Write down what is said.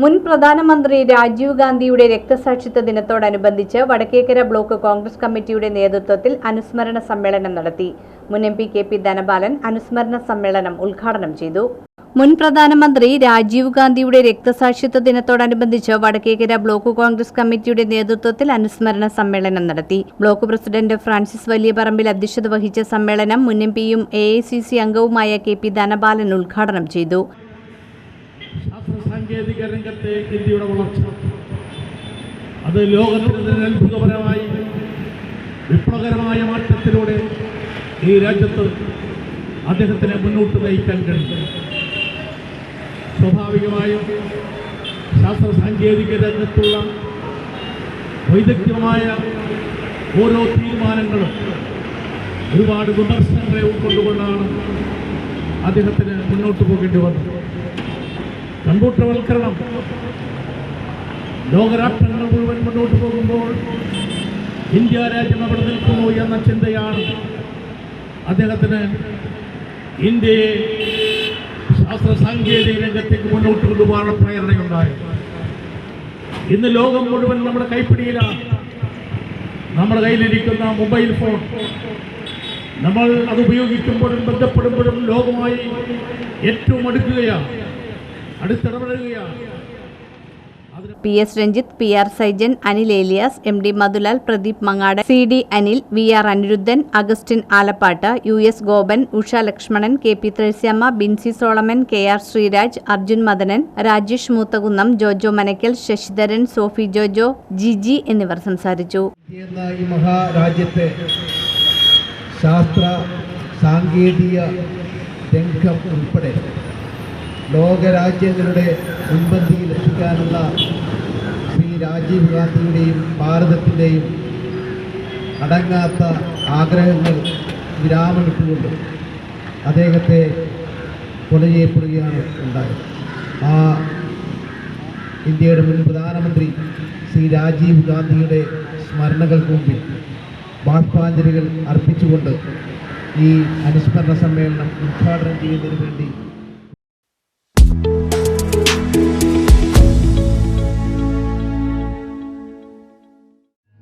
മുൻ പ്രധാനമന്ത്രി രാജീവ് ഗാന്ധിയുടെ രക്തസാക്ഷിത്വ ദിനത്തോടനുബന്ധിച്ച് വടക്കേക്കര ബ്ലോക്ക് കോൺഗ്രസ് കമ്മിറ്റിയുടെ നേതൃത്വത്തിൽ അനുസ്മരണ സമ്മേളനം നടത്തി. മുൻ M P K P Dhanapalan അനുസ്മരണ സമ്മേളനം ഉദ്ഘാടനം ചെയ്തു. മുൻ പ്രധാനമന്ത്രി രാജീവ് ഗാന്ധിയുടെ രക്തസാക്ഷിത്വ ദിനത്തോടനുബന്ധിച്ച് വടക്കേക്കര ബ്ലോക്ക് കോൺഗ്രസ് കമ്മിറ്റിയുടെ നേതൃത്വത്തിൽ അനുസ്മരണ സമ്മേളനം നടത്തി. ബ്ലോക്ക് പ്രസിഡന്റ് ഫ്രാൻസിസ് വലിയപറമ്പിൽ അധ്യക്ഷത വഹിച്ച സമ്മേളനം മുൻ എം പിയും എ ഐ സി സി അംഗവുമായ കെ പി ധനപാലൻ ഉദ്ഘാടനം ചെയ്തു. സാങ്കേതിക രംഗത്തെ ഇന്ത്യയുടെ വളർച്ച. അത് ലോകത്തിന് അത്ഭുതപരമായി വിപ്ലവകരമായ മാറ്റത്തിലൂടെ ഈ രാജ്യത്ത് അദ്ദേഹത്തിനെ മുന്നോട്ട് നയിക്കാൻ കഴിയും സ്വാഭാവികമായും ശാസ്ത്ര സാങ്കേതിക രംഗത്തുള്ള വൈദഗ്ധ്യമായ ഓരോ തീരുമാനങ്ങളും ഒരുപാട് വിമർശനങ്ങളെ ഉൾക്കൊണ്ടുകൊണ്ടാണ് അദ്ദേഹത്തിന് മുന്നോട്ട് പോകേണ്ടി വന്നത്. കമ്പ്യൂട്ടർവൽക്കരണം ലോകരാഷ്ട്രങ്ങൾ മുഴുവൻ മുന്നോട്ട് പോകുമ്പോൾ ഇന്ത്യ രാജ്യം അവിടെ നിൽക്കുന്നു എന്ന ചിന്തയാണ് അദ്ദേഹത്തിന് ഇന്ത്യയെ ശാസ്ത്ര സാങ്കേതിക രംഗത്തേക്ക് മുന്നോട്ട് കൊണ്ടുപോകാനുള്ള പ്രേരണയുണ്ടായത്. ഇന്ന് ലോകം മുഴുവൻ നമ്മുടെ കൈപ്പിടിയിലാണ്. നമ്മുടെ കയ്യിലിരിക്കുന്ന മൊബൈൽ ഫോൺ. നമ്മൾ അത് ഉപയോഗിക്കുമ്പോഴും ബന്ധപ്പെടുമ്പോഴും ലോകമായി ഏറ്റവും അടുക്കുകയാണ്. P S Ranjith P R Saijan Anil Elias M D Madhulal Pradeep Mangad C D Anil V R Aniruddhan Augustine Alappatt U S Gopan Usha Lakshmanan K P Threasiamma Binsy Solomon K R Sreeraj Arjun Madanan Rajesh Moothakunnam Jojo Manakkal Sasidharan Sophy Jojo Jiji എന്നിവർ സംസാരിച്ചു. മഹാരാജ്യത്തെ ശാസ്ത്ര സാങ്കേതിക രംഗം ഉൾപ്പെടെ ലോകരാജ്യങ്ങളുടെ മുൻപന്തിയിൽ എത്തിക്കാനുള്ള ശ്രീ രാജീവ് ഗാന്ധിയുടെയും ഭാരതത്തിന്റെയും അടങ്ങാത്ത ആഗ്രഹങ്ങൾ വിരാമമിട്ടുകൊണ്ട് അദ്ദേഹത്തെ കൊല ചെയ്യപ്പെടുകയാണ് ഉണ്ടായത്. ആ ഇന്ത്യയുടെ മുൻ പ്രധാനമന്ത്രി ശ്രീ രാജീവ് ഗാന്ധിയുടെ സ്മരണകൾക്ക് മുമ്പിൽ ബാഷ്പാഞ്ജലികൾ അർപ്പിച്ചുകൊണ്ട് ഈ അനുസ്മരണ സമ്മേളനം ഉദ്ഘാടനം ചെയ്യുന്നതിന് വേണ്ടി